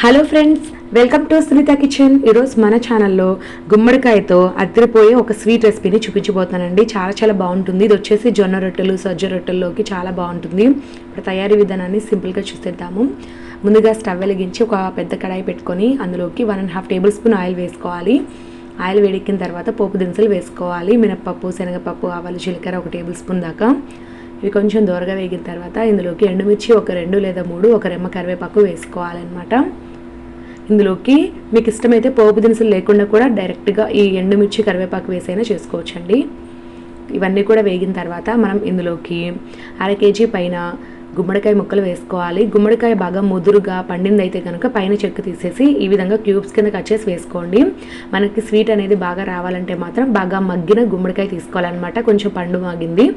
Hello friends welcome to Sunitha kitchen ఈరోజు మన ఛానల్లో గుమ్మడికాయతో అద్దరిపోయే ఒక స్వీట్ రెసిపీని చూపించబోతానండి చాలా చాలా బాగుంటుంది. ఇది వచ్చేసి జొన్న రొట్టెలు సజ్జ రొట్టెల్లోకి చాలా బాగుంటుంది. ఇప్పుడు తయారీ విధానాన్ని సింపుల్గా చూసేద్దాము. ముందుగా స్టవ్ వెలిగించి ఒక పెద్ద కడాయి పెట్టుకొని అందులోకి one and half tablespoon oil వేసుకోవాలి. ఆయిల్ వేడెక్కిన తర్వాత పోపు దినుసులు వేసుకోవాలి. మినప్పప్పు శనగపప్పు ఆవాలు జీలకర్ర ఒక టేబుల్ స్పూన్ దాకా. ఇవి కొంచెం దూరగా వేగిన తర్వాత ఇందులోకి ఎండుమిర్చి ఒక రెండు లేదా మూడు ఒక రెమ్మ కరివేపాకు వేసుకోవాలన్నమాట. ఇందులోకి మీకు ఇష్టమైతే పోపు దినుసులు లేకుండా కూడా డైరెక్ట్గా ఈ ఎండుమిర్చి కరివేపాకు వేసైనా చేసుకోవచ్చండి. ఇవన్నీ కూడా వేగిన తర్వాత మనం ఇందులోకి అర కేజీ పైన గుమ్మడికాయ ముక్కలు వేసుకోవాలి. గుమ్మడికాయ బాగా ముదురుగా పండిందైతే కనుక పైన చెక్కు తీసేసి ఈ విధంగా క్యూబ్స్ కింద కట్ చేసి వేసుకోండి. మనకి స్వీట్ అనేది బాగా రావాలంటే మాత్రం బాగా మగ్గిన గుమ్మడికాయ తీసుకోవాలన్నమాట. కొంచెం పండు మాగింది.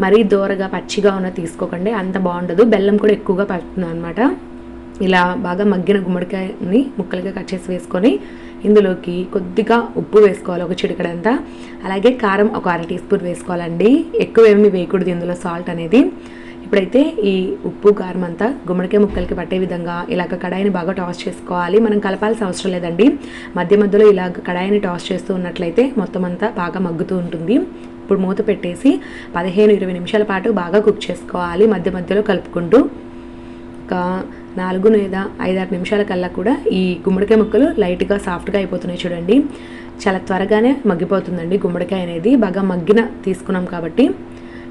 మరీ దూరగా పచ్చిగా ఉన్న తీసుకోకండి. అంత బాగుండదు. బెల్లం కూడా ఎక్కువగా పడుతుంది అనమాట ఇలా బాగా మగ్గిన గుమ్మడికాయని ముక్కలుగా కట్ చేసి వేసుకొని ఇందులోకి కొద్దిగా ఉప్పు వేసుకోవాలి ఒక చిటికడంతా. అలాగే కారం ఒక అర టీ స్పూన్ వేసుకోవాలండి. ఎక్కువ ఏమి వేయకూడదు ఇందులో సాల్ట్ అనేది. ఇప్పుడైతే ఈ ఉప్పు కారం అంతా గుమ్మడికాయ ముక్కలకి పట్టే విధంగా ఇలాగ కడాయిని బాగా టాస్ చేసుకోవాలి. మనం కలపాల్సిన అవసరం లేదండి. మధ్య మధ్యలో ఇలాగ కడాయిని టాస్ చేస్తూ ఉన్నట్లయితే మొత్తం అంతా బాగా మగ్గుతూ ఉంటుంది. ఇప్పుడు మూత పెట్టేసి పదిహేను ఇరవై నిమిషాల పాటు బాగా కుక్ చేసుకోవాలి. మధ్య మధ్యలో కలుపుకుంటూ ఒక నాలుగు లేదా ఐదారు నిమిషాల కల్లా కూడా ఈ గుమ్మడికాయ ముక్కలు లైట్గా సాఫ్ట్గా అయిపోతున్నాయి చూడండి. చాలా త్వరగానే మగ్గిపోతుందండి గుమ్మడికాయ అనేది. బాగా మగ్గిన తీసుకున్నాం కాబట్టి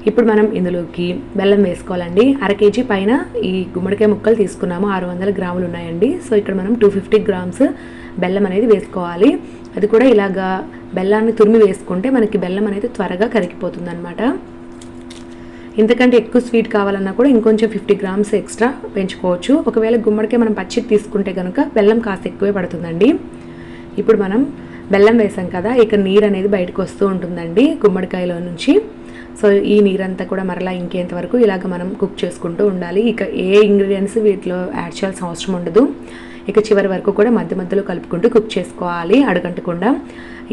ఇప్పుడు మనం ఇందులోకి బెల్లం వేసుకోవాలండి. అర కేజీ పైన ఈ గుమ్మడికాయ ముక్కలు తీసుకున్నాము. ఆరు వందల గ్రాములు ఉన్నాయండి. సో ఇక్కడ మనం టూ ఫిఫ్టీ గ్రామ్స్ బెల్లం అనేది వేసుకోవాలి. అది కూడా ఇలాగా బెల్లాన్ని తురిమి వేసుకుంటే మనకి బెల్లం అనేది త్వరగా కరిగిపోతుంది అనమాట ఇంతకంటే ఎక్కువ స్వీట్ కావాలన్నా కూడా ఇంకొంచెం ఫిఫ్టీ గ్రామ్స్ ఎక్స్ట్రా పెంచుకోవచ్చు. ఒకవేళ గుమ్మడికాయ మనం పచ్చి తీసుకుంటే కనుక బెల్లం కాస్త ఎక్కువే పడుతుందండి. ఇప్పుడు మనం బెల్లం వేసాం కదా ఇక నీరు అనేది బయటకు వస్తూ ఉంటుందండి గుమ్మడికాయలో నుంచి. సో ఈ నీరంతా కూడా మరలా ఇంకేంత వరకు ఇలాగ మనం కుక్ చేసుకుంటూ ఉండాలి. ఇక ఏ ఇంగ్రీడియంట్స్ వీటిలో యాడ్ చేయాల్సిన అవసరం ఉండదు. ఇక చివరి వరకు కూడా మధ్య మధ్యలో కలుపుకుంటూ కుక్ చేసుకోవాలి అడగంటకుండా.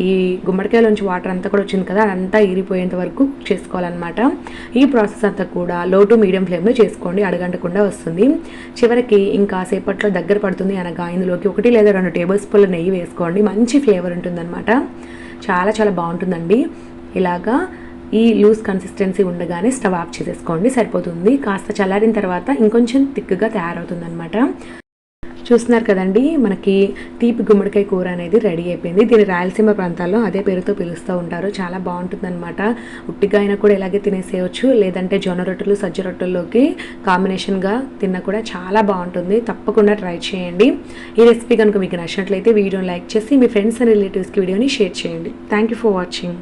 ఈ గుమ్మడికాయలోంచి వాటర్ అంతా కూడా వచ్చింది కదా అదంతా ఈరిపోయేంత వరకు కుక్ చేసుకోవాలన్నమాట. ఈ ప్రాసెస్ అంతా కూడా లో టు మీడియం ఫ్లేమ్లో చేసుకోండి అడగంటకుండా వస్తుంది. చివరికి ఇంకా సేపట్లో దగ్గర పడుతుంది అనగా ఇందులోకి ఒకటి లేదా రెండు టేబుల్ స్పూన్ల నెయ్యి వేసుకోండి. మంచి ఫ్లేవర్ ఉంటుందన్నమాట. చాలా చాలా బాగుంటుందండి. ఇలాగా ఈ లూజ్ కన్సిస్టెన్సీ ఉండగానే స్టవ్ ఆఫ్ చేసేసుకోండి సరిపోతుంది. కాస్త చల్లారిన తర్వాత ఇంకొంచెం థిక్గా తయారవుతుంది అనమాట చూస్తున్నారు కదండి మనకి తీపి గుమ్మడికాయ కూర అనేది రెడీ అయిపోయింది. దీని రాయలసీమ ప్రాంతాల్లో అదే పేరుతో పిలుస్తూ ఉంటారు. చాలా బాగుంటుంది అనమాట ఉట్టిగా అయినా కూడా ఇలాగే తినేసేయచ్చు. లేదంటే జొన్న రొట్టెలు సజ్జ రొట్టెల్లోకి కాంబినేషన్గా తిన్నా కూడా చాలా బాగుంటుంది. తప్పకుండా ట్రై చేయండి. ఈ రెసిపీ కనుక మీకు నచ్చినట్లయితే వీడియోని లైక్ చేసి మీ ఫ్రెండ్స్ అండ్ రిలేటివ్స్కి వీడియోని షేర్ చేయండి. Thank you for watching